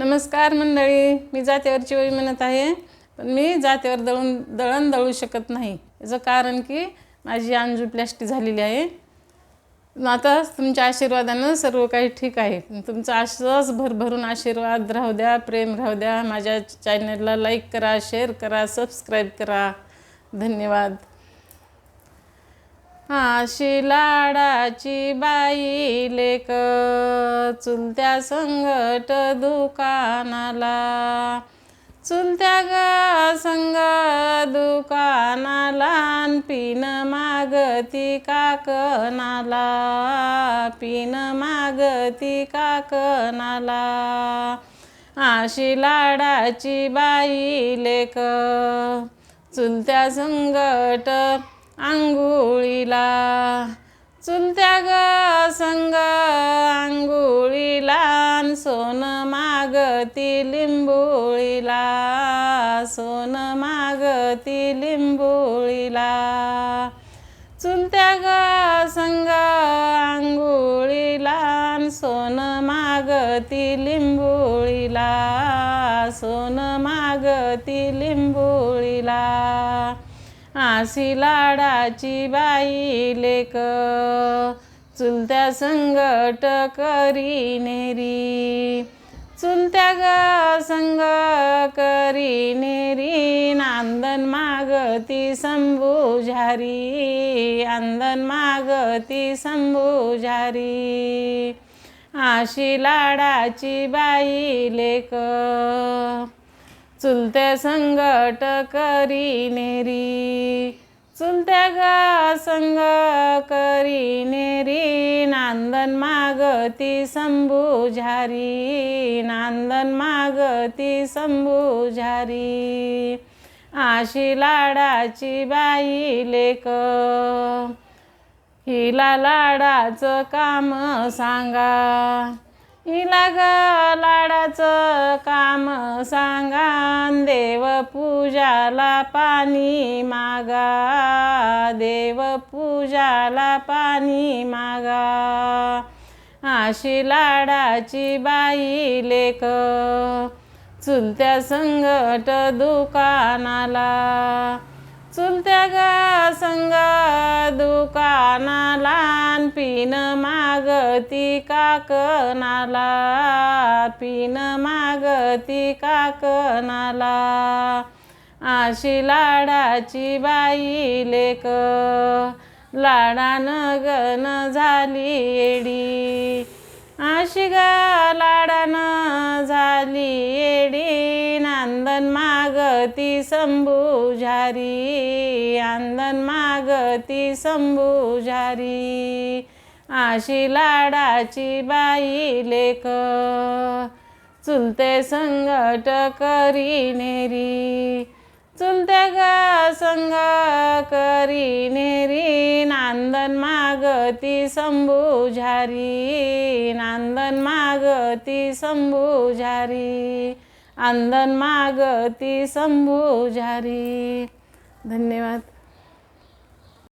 नमस्कार मंडळी मी जात्यावरची वळी म्हणत आहे पण मी जात्यावर दळून दळण दळू शकत नाही. याचं कारण की माझी अंजुप्लॅस्टी झालेली आहे. आता तुमच्या आशीर्वादानं सर्व काही ठीक आहे. तुमचा असंच भरभरून आशीर्वाद राहू द्या प्रेम राहू द्या. माझ्या चॅनलला लाईक करा शेअर करा सबस्क्राईब करा. धन्यवाद. अशी लाडाची बाई लेक चुलत्या संगट दुकानाला. चुलत्या ग संग दुकानाला पिन मागती काकनाला पिन मागती काकनाला आशी लाडाची बाई लेक चुलत्या संगट आंघोळीला. चुलत्या ग संग आंघोळीला अन सोन मागती लिंबोळीला. सोन मागती लिंबोळीला. चुलत्या ग संग आंघोळीला अन सोन मागती लिंबोळीला. सोन मागती लिंबोळीला. आशी लाडाची बाई लेक. चुलत्या संगट करी नेरी. चुलत्या ग संग करी नेरी. नांदन मागती संभुजारी आंदन मागती संभुजारी आशी लाडाची बाई लेक. चुलत्या संगट करी नेरी. चुलत्या गा संग करी नेरी. नांदन मागती संभुजारी नांदन मागती संभुजारी आशी लाडाची बाई लेक. हिला लाडाचं काम सांगा. हिला ग लाडाचं काम सांगा देव पूजाला पाणी मागा. देव पूजाला पाणी मागा. अशी लाडाची बाई लेख चुलत्या संगट दुकानाला. चुलत्या ग संग दुकानाला पिन मा मागती काकनाला पिन मागती काकनाला आशी लाडाची बाई लेक लाडान गन झाली येडी. आशी ग लाडान झाली येडी नांदन मागती संभुजारी आंदन मागती संभुजारी आशी लाडाची बाई लेख. चुलते संगट करी नेरी. चुलते ग संग करी नेरी. नांदन मागती संभुजारी नांदन मागती संभुजारी आंदन मागती संभुजारी धन्यवाद.